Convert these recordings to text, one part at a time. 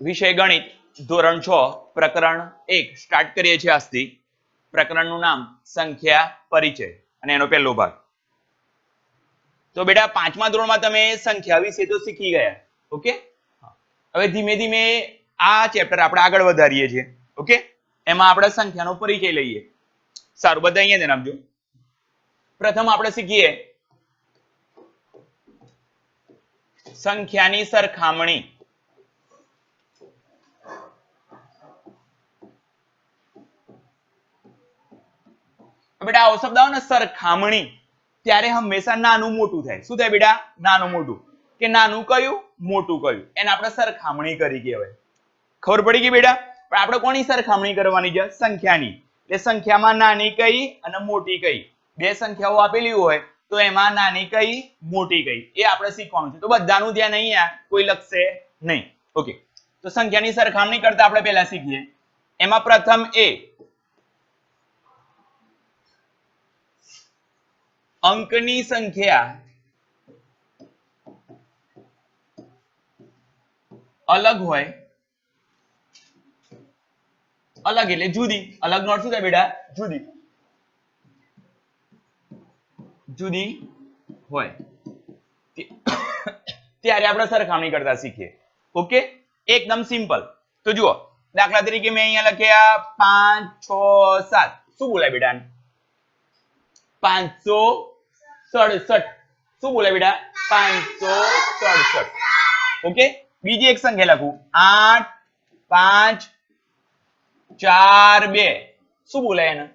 વિષય ગણિત ધોરણ છ, પ્રકરણ એક. સ્ટાર્ટ કરીએ છીએ આજથી. પ્રકરણનું નામ સંખ્યા પરિચય. અને એનો પહેલો ભાગ. તો બેટા, પાંચમા ધોરણમાં તમે સંખ્યા વિશે તો શીખી ગયા. ઓકે? હવે ધીમે ધીમે આ ચેપ્ટર આપણે આગળ વધારીએ છીએ. ઓકે? એમાં આપણે સંખ્યાનો પરિચય લઈએ. સારું, બધા અહીંયા ધ્યાન આપજો પ્રથમ આપણે શીખીએ સંખ્યાની સરખામણી. બેટા આવો શબ્દ આવે ને સરખામણી ત્યારે હંમેશા નાનું મોટું થાય. શું થાય બેટા? નાનું મોટું. કે નાનું કયું? મોટું કયું. એને આપણે સરખામણી કરી કહેવાય. ખબર પડી ગઈ બેટા? પણ આપણે કોની સરખામણી કરવાની છે? સંખ્યાની. એટલે સંખ્યામાં નાની કઈ અને મોટી કઈ. બે સંખ્યાઓ આપેલી હોય, તો એમાં નાની કઈ, મોટી કઈ. એ આપણે શીખવાનું છે. તો બધાનું ધ્યાન અહીંયા કોઈ લખશે નહીં. ઓકે. તો સંખ્યાની સરખામણી કરતા આપણે પહેલા શીખીએ. એમાં પ્રથમ એ અંકની સંખ્યા. અલગ હોય. અલગ એટલે જુદી. અલગ નો શું થાય બેટા? જુદી. જુદી હોય. ત્યારે આપણે સરખામણી કરતા શીખીએ. ઓકે? એકદમ સિમ્પલ. તો જુઓ. દાખલા તરીકે મેં અહીંયા લખ્યા પાંચ, છ, સાત. શું બોલાય બેટા? પાંચસો સડસઠ. શું બોલે પાંચસો સડસઠ. ઓકે? બીજી એક સંખ્યા લખું? આઠ, પાંચ, ચાર, બે. શું બોલાય એને?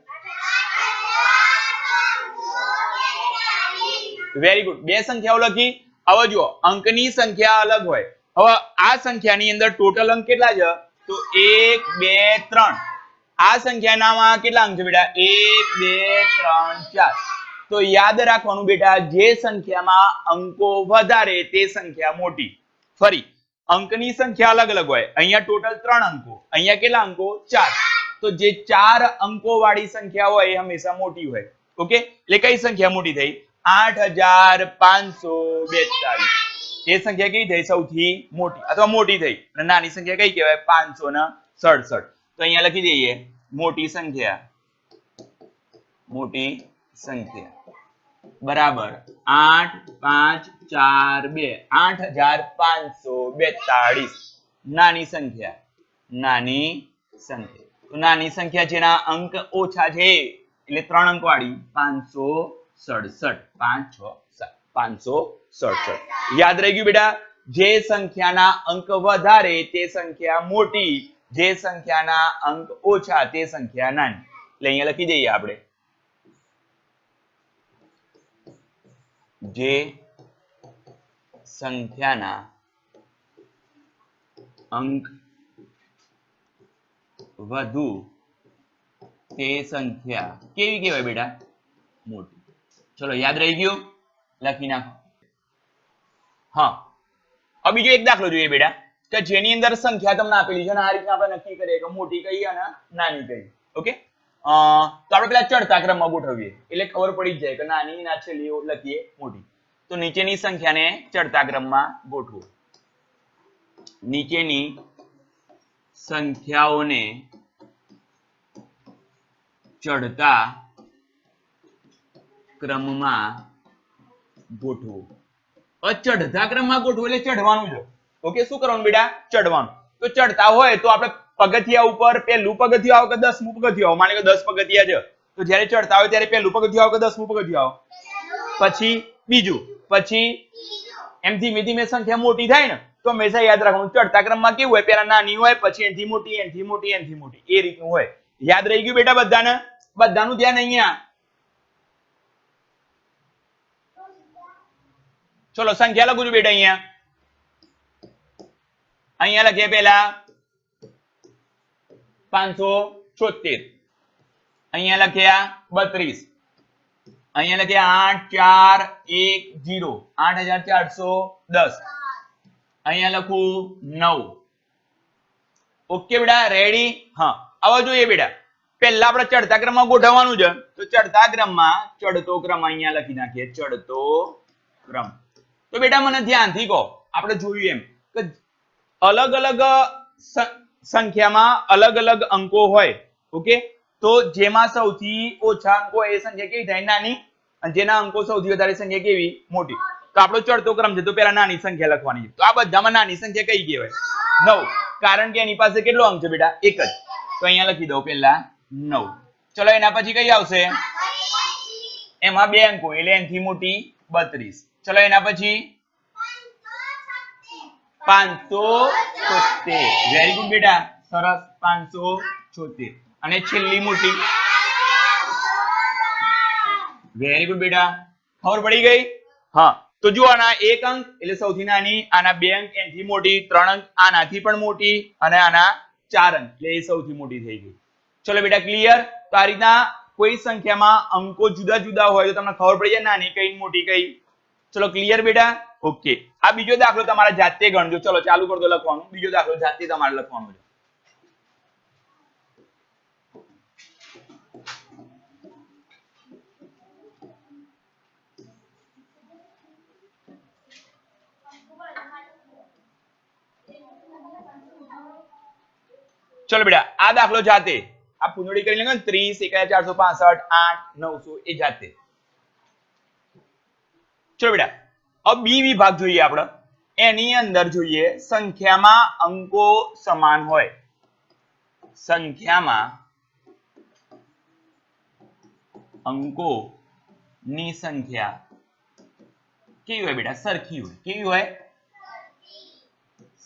વેરી ગુડ બે સંખ્યાઓ લખી. હવે જુઓ, અંકની સંખ્યા અલગ હોય. હવે આ સંખ્યાની અંદર ટોટલ અંક કેટલા છે? તો એક, બે, ત્રણ. આ સંખ્યાનામાં કેટલા અંક છે બેટા? એક, બે, ત્રણ, ચાર. તો યાદ રાખવાનું બેટા, જે સંખ્યામાં અંકો વધારે તે સંખ્યા મોટી. ફરી, અંકની સંખ્યા અલગ અલગ હોય. અહીંયા ટોટલ ત્રણ અંકો, અહીંયા કેટલા અંકો? ચાર. તો જે ચાર અંકો વાળી સંખ્યા હોય એ હંમેશા મોટી હોય. ઓકે? એટલે કઈ સંખ્યા મોટી થઈ? આઠ બેતાલીસ. એ સંખ્યા કઈ થઈ? સૌથી મોટી. અથવા મોટી થઈ. અને નાની સંખ્યા કઈ કહેવાય? પાંચસો ને સડસઠ. તો અહીંયા લખી દઈએ. મોટી સંખ્યા. મોટી સંખ્યા. બરાબર. આઠ, પાંચ, ચાર, બે. આઠ હજાર પાંચસો બેતાળીસ. નાની સંખ્યા. નાની સંખ્યા. તો નાની સંખ્યા જેના અંક ઓછા છે, એટલે ત્રણ અંક વાળી પાંચસો સડસઠ. પાંચ, છ, સાત. પાંચસો સડસઠ. યાદ રહી ગયું બેટા? જે સંખ્યાના અંક વધારે, તે સંખ્યા મોટી. જે સંખ્યાના અંક ઓછા, તે સંખ્યા નાની. એટલે અહીંયા લખી દઈએ આપણે. જે સંખ્યાના અંક વધુ તે સંખ્યા કેવી કહેવાય બેટા? મોટી. ચલો યાદ રહી ગયું? લખી નાખો. હા. હવે બીજો એક દાખલો જોઈએ બેટા, કે જેની અંદર સંખ્યા તમને આપેલી છે અને આ રીતના આપણે નક્કી કરીએ કે મોટી કઈ અને નાની કઈ. ઓકે? તો આપણે પેલા ચડતા ક્રમમાં ગોઠવીએ એટલે ખબર પડી જાય કે નાની ના છેલ્લી લખીએ મોટી. તો નીચેની સંખ્યાને ચડતા ક્રમમાં ગોઠવો. નીચેની સંખ્યાઓને ચડતા ક્રમમાં ગોઠવો. ચડતા ક્રમમાં ગોઠવો એટલે ચડવાનું છે ઓકે, શું કરવાનું બેટા? ચડવાનું. તો ચડતા હોય તો આપણે પગથિયા ઉપર પહેલું પગથિયું આવે કે દસમું પગથિયું આવો? માની લો દસ પગથિયા છે. તો જ્યારે ચડતા હોય ત્યારે પહેલું પગથિયું આવો કે દસમું પગથિયું આવો? પછી બીજું, પછી એમ ધીમે ધીમે સંખ્યા મોટી થાય ને, તો હંમેશા યાદ રાખવાનું, ચડતા ક્રમમાં કેવું હોય? પેલા નાની હોય, પછી એનથી મોટી એનથી મોટી એનથી મોટી. એ રીતનું હોય. યાદ રહી ગયું બેટા બધાને? બધાનું ધ્યાન અહીંયા. ચલો સંખ્યા લખું છું બેટા અહીંયા. અહીંયા લખીએ પેલા પાંચસો છોતેર. અહીંયા લખ્યા બત્રીસ. અહીંયા લખ્યા આઠ ચાર એક જીરો. આઠ હજાર ચારસો દસ. અહીંયા લખું નવ. ઓકે બેટા રેડી હા. હવે જોઈએ બેટા. પહેલા આપણે ચડતા ક્રમમાં ગોઠવવાનું છે. તો ચડતા ક્રમમાં ચડતો ક્રમ અહીંયા લખી નાખીએ. ચડતો ક્રમ. તો બેટા મને ધ્યાનથી કહો. આપણે જોયું એમ કે અલગ અલગ સંખ્યામાં અલગ અલગ અંકો હોય, ઓકે? તો જેમાં સૌથી ઓછા અંકો એ સંખ્યા કેવી થાય? નાની. જેના અંકો સૌથી વધારે સંખ્યા કેવી? મોટી. તો આપણો ચડતો ક્રમ છે, તો પેલા નાની સંખ્યા લખવાની તો આ બધામાં નાની સંખ્યા કઈ કહેવાય? નવ. કારણ કે એની પાસે કેટલો અંક છે બેટા? એક જ. તો અહીંયા લખી દઉં પેલા નવ. ચલો, એના પછી કઈ આવશે? એમાં બે અંકો, એટલે એનથી મોટી બત્રીસ. ચલો, એના પછી પાંચસો વેરી ગુડ બેટા. સરસ. પાંચસો છોતેર. અને છેલ્લી મોટી. વેરી ગુડ બેટા. ખબર પડી ગઈ? હા. તો જુઓ આના એક અંક એટલે સૌથી નાની આના બે અંક એનથી મોટી ત્રણ અંક આનાથી પણ મોટી અને આના ચાર અંક. એટલે એ સૌથી મોટી થઈ ગઈ. ચલો બેટા ક્લિયર તો આ રીતના કોઈ સંખ્યામાં અંકો જુદા જુદા હોય તો તમને ખબર પડી જાય નાની કઈ મોટી કઈ. ચલો ક્લિયર બેટા? ઓકે. આ બીજો દાખલો તમારે જાતે ગણજો. ચલો, ચાલુ કરી લખવાનું. બીજો દાખલો જાતે તમારે લખવાનો છે. ચલો બેટા, આ દાખલો જાતે. આ પુનડી કરી લેંગે ત્રીસ એક ચારસો પાસઠ, આઠ, નવસો એ જાતે. ચલો બેટા બી વિભાગ જોઈએ આપણે. એની અંદર જોઈએ સંખ્યામાં અંકો સમાન હોય. સંખ્યામાં અંકો ની સંખ્યા કેવી હોય બેટા? સરખી હોય. કેવી હોય?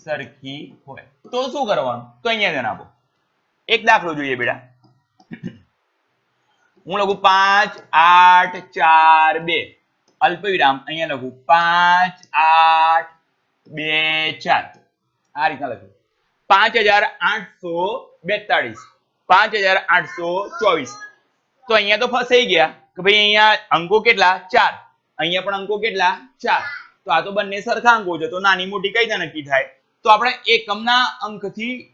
સરખી હોય. તો શું કરવાનું? તો અહીંયા ધ્યાન આપો એક દાખલો જોઈએ બેટા. હું લખું પાંચ, આઠ, ચાર, બે. અલ્પવિરામ. અહીંયા લખું, પાંચ, આઠ, બે, ચાર. આ રીતના લખું. પાંચ હજાર આઠસો બેતાળીસ. પાંચ હજાર આઠસો ચોવીસ. તો અહીંયા તો ફસાઈ ગયા કે ભાઈ અહીંયા અંકો કેટલા? ચાર. અહીંયા પણ અંકો કેટલા? ચાર. તો આ તો બંને સરખા અંકો છે. તો નાની મોટી કઈ રીતે નક્કી થાય? તો આપણે એકમના અંકથી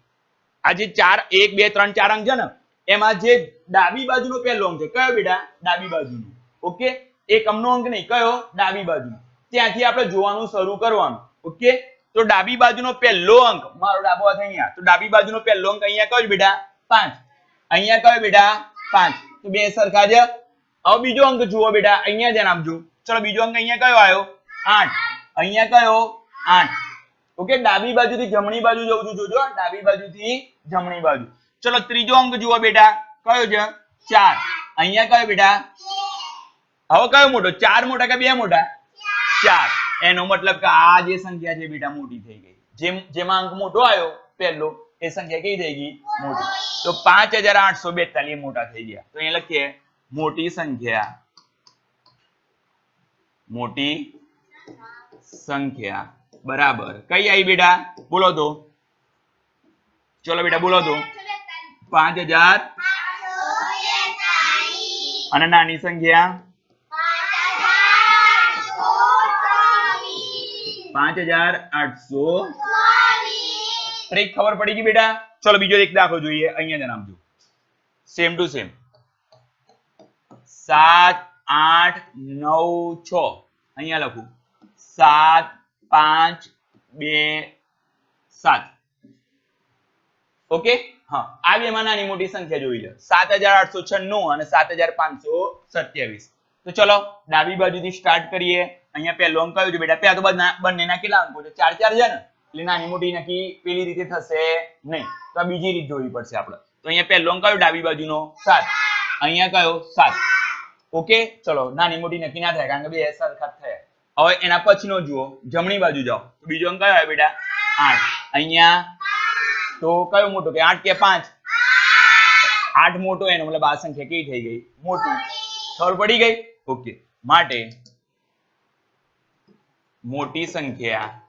આ જે ચાર, એક, બે, ત્રણ, ચાર અંક છે ને, એમાં જે ડાબી બાજુનો પહેલો અંક છે, કયો બેટા? ડાબી બાજુનો. ઓકે? એકમનો અંક નહીં, કયો? ડાબી બાજુ. ત્યાંથી આપણે જોવાનું શરૂ કરવાનું. ઓકે? તો ડાબી બાજુનો પહેલો અંક, મારો ડાબો હાથ અહીંયા. તો ડાબી બાજુનો પહેલો અંક અહીંયા કયો બેટા? પાંચ. અહીંયા કયો બેટા? પાંચ. તો બે સરખા છે. હવે બીજો અંક જુઓ બેટા, અહીંયા ધ્યાન આપજો. ચલો, બીજો અંક અહીંયા કયો આવ્યો? આઠ. અહીંયા કયો? આઠ. ઓકે? ડાબી બાજુથી જમણી બાજુ જવું છું, જોજો ડાબી બાજુથી જમણી બાજુ. ચલો, ત્રીજો અંક જુઓ બેટા, કયો છે? ચાર. અહીંયા કયો બેટા? હવે કયો મોટો? ચાર મોટા કે બે મોટા? ચાર. એનો મતલબ કે આ જે સંખ્યા છે બેટા મોટી થઈ ગઈ. જેમ જેમાં અંક મોટો આવ્યો પહેલો એ સંખ્યા કઈ થઈ ગઈ? મોટી. તો પાંચ હજાર આઠસો બેતાલીસ મોટા થઈ ગયા. તો અહીંયા લખીએ મોટી સંખ્યા. મોટી સંખ્યા. બરાબર. કઈ આવી બેટા? બોલો તો. ચલો બેટા બોલો તો. પાંચ હજાર અને નાની સંખ્યા? પાંચ હજાર આઠસો. ટ્રીક ખબર પડી ગઈ બેટા. ચલો બીજો એક દાખલો જોઈએ. અહીંયા જણાવજો સેમ ટુ સેમ સાત આઠ નવ છ. અહીંયા લખું. સાત પાંચ બે સાત. ઓકે હા. આ બેમાં નાની મોટી સંખ્યા જોઈ લો. સાત હજાર આઠસો છન્નું અને સાત હજાર પાંચસો સત્યાવીસ. તો ચલો ડાબી બાજુથી સ્ટાર્ટ કરીએ. અહીંયા પહેલો અંક કયો છે બેટા. પહેલા તો બંનેના કેટલા અંકો છે? ચાર ચાર છે ને? એટલે નાની મોટી નક્કી પેલી રીતે થશે નહીં. તો આ બીજી રીત જોવી પડશે આપણે. તો અહીંયા પહેલો અંક કયો ડાબી બાજુનો સાત. અહીંયા કયો? સાત. ઓકે? ચલો, નાની મોટી નક્કી ના થાય કારણ કે બે સરખા થયા. હવે એના પછીનો જુઓ. જમણી બાજુ જાઓ. બીજો અંક કયો આવે બેટા? આઠ. અહીંયા તો કયો મોટો? કે આઠ કે પાંચ? આઠ મોટો એનો, મતલબ આ સંખ્યા કેવી થઈ ગઈ? મોટી. ખબર પડી ગઈ? ઓકે. માટે મોટી સંખ્યા.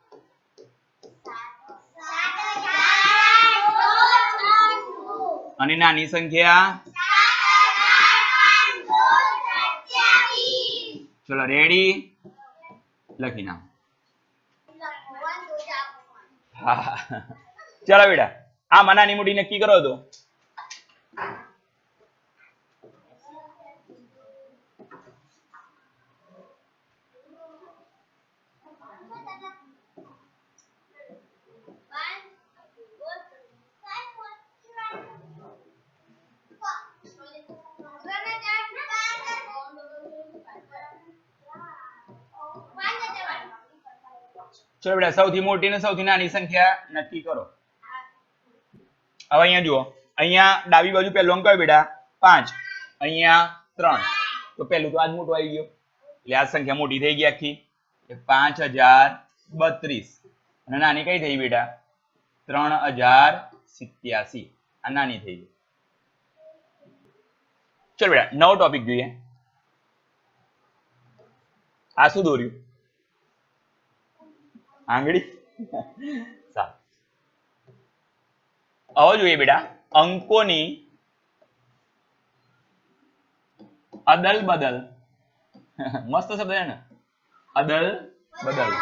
અને નાની સંખ્યા? ચલો રેડી લખી નાખો. હા. ચલો, બેટા. આમાં નાની મોટી નક્કી કરો તો. ચલો બેટા, સૌથી મોટી ને સૌથી નાની સંખ્યા નક્કી કરો. હવે અહીંયા જુઓ. અહીંયા ડાબી બાજુ પહેલો અંક કયો બેટા? પાંચ. અહીંયા ત્રણ. તો પહેલું તો આજ મોટું આવી ગયું. એટલે આ સંખ્યા મોટી થઈ ગઈ આખી. પાંચ હજાર અને નાની કઈ થઈ બેટા? ત્રણ હજાર સિત્યાસી. આ નાની થઈ ગઈ. ચલો બેટા, નવો ટોપિક જોઈએ. આ શું દોર્યું? આંગળી? હવે જોઈએ બેટા. અંકોની અદલ બદલ મસ્ત શબ્દ છે ને? અદલ બદલ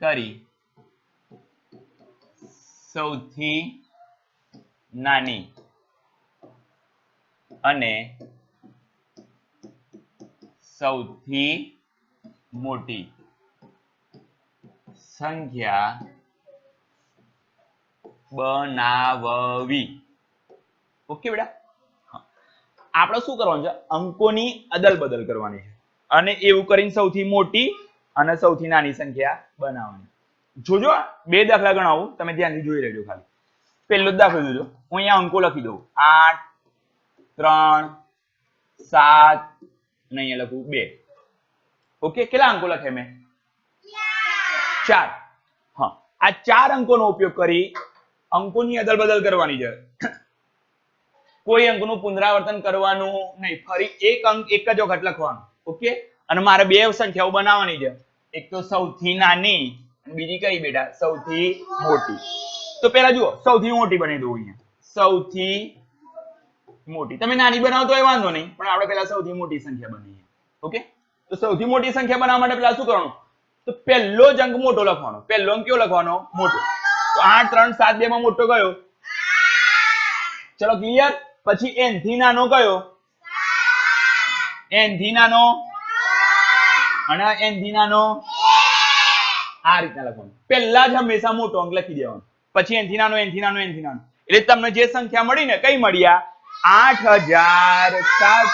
કરી. સૌથી નાની. અને સૌથી મોટી. સંખ્યા બનાવવી. ઓકે બેટા? આપણે શું કરવાનું છે? અંકોની અદલ બદલ કરવાની છે. અને એવું કરીને સૌથી મોટી અને સૌથી નાની સંખ્યા બનાવવાની. જોજો બે દાખલા ગણાવું, તમે ધ્યાનથી જોઈ લેજો ખાલી. પહેલો જ દાખલો જોજો. હું અહીંયા અંકો લખી દઉં. આઠ, ત્રણ, સાત, અને અહીંયા લખું બે. ઓકે, કેટલા અંકો લખે મેં? ચાર. હા. આ ચાર અંકોનો ઉપયોગ કરી અંકોની અદલ બદલ કરવાની છે. કોઈ અંકનું પુનરાવર્તન કરવાનું નહીં. ફરી એક અંક, એક જ વખત લખવાનો. ઓકે? અને મારે બે સંખ્યાઓ બનાવવાની છે. એક તો સૌથી નાની બીજી કઈ બેટા? સૌથી મોટી. તો પેલા જુઓ, સૌથી મોટી બની દઉં અહીંયા. સૌથી મોટી. તમે નાની બનાવો તો એ વાંધો નહીં, પણ આપણે પેલા સૌથી મોટી સંખ્યા બનાવીએ. ઓકે? તો સૌથી મોટી સંખ્યા બનાવવા માટે પેલા શું કરવાનું? તો પહેલો જ અંક મોટો લખવાનો. પહેલો અંક કયો લખવાનો? મોટો. તો આઠ, ત્રણ, સાત, બે માં મોટો કયો? ચલો ક્લિયર પછી એનથી નાનો કયો? એનથી નાનો? અને એનથી નાનો? આ રીતના લખવાનું. પહેલા જ હંમેશા મોટો અંક લખી દેવાનો. પછી એનથી નાનો એનથી નાનો એનથી નાનો. એટલે તમને જે સંખ્યા મળી ને કઈ મળી આઠ હજાર સાત.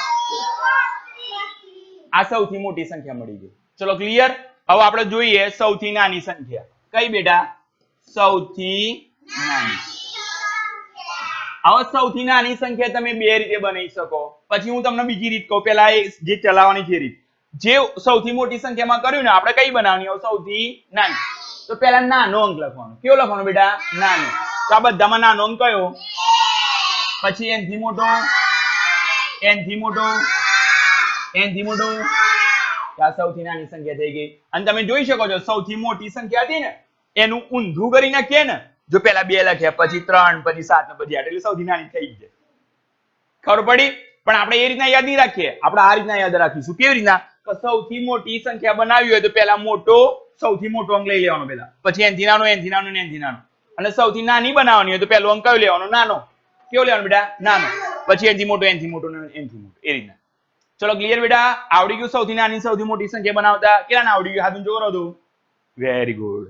આ સૌથી મોટી સંખ્યા મળી ગઈ. ચલો ક્લિયર હવે આપણે જોઈએ સૌથી નાની સંખ્યા. કઈ બેટા? સૌથી નાની. હવે સૌથી નાની સંખ્યા તમે બે રીતે બનાવી શકો. પછી હું તમને બીજી રીત કહું. પેલા એ જે ચલાવવાની જે રીત. જે સૌથી મોટી સંખ્યામાં કર્યું ને, આપણે કઈ બનાવવાની? હવે સૌથી નાની. તો પેલા નાનો અંક લખવાનો. કેવો લખવાનો બેટા? નાનો. તો આ બધામાં નાનો અંક કયો? પછી એનથી મોટો એનથી મોટો એનથી મોટો. સૌથી નાની સંખ્યા થઈ ગઈ. અને તમે જોઈ શકો છો, સૌથી મોટી સંખ્યા હતી ને, એનું ઊંધું કરી નાખીએ ને, જો પેલા બે લખ્યા, પછી ત્રણ, પછી સાત ને પછી આઠ, એટલે સૌથી નાની થઈ જાય ખબર પડી? પણ આપણે એ રીતના યાદ નહીં રાખીએ. આપણે આ રીતના યાદ રાખીશું. કેવી રીતના? કે સૌથી મોટી સંખ્યા બનાવી હોય તો પેલા મોટો, સૌથી મોટો અંક લઈ લેવાનો પેલા. પછી એનથી નાનો એનથી નાનો એનથી નાનો. અને સૌથી નાની બનાવવાની હોય તો પેલો અંક કયો લેવાનો? નાનો. કેવો લેવાનો બેટા? નાનો. પછી એનથી મોટો એનથી મોટો એનથી મોટો. એ રીતના. ચલો ક્લિયર બેટા? આવડી ગયું સૌથી નાની સૌથી મોટી સંખ્યા બનાવતા. કેટલા આવડી ગયું? હાથ ઊંચો કરો વેરી ગુડ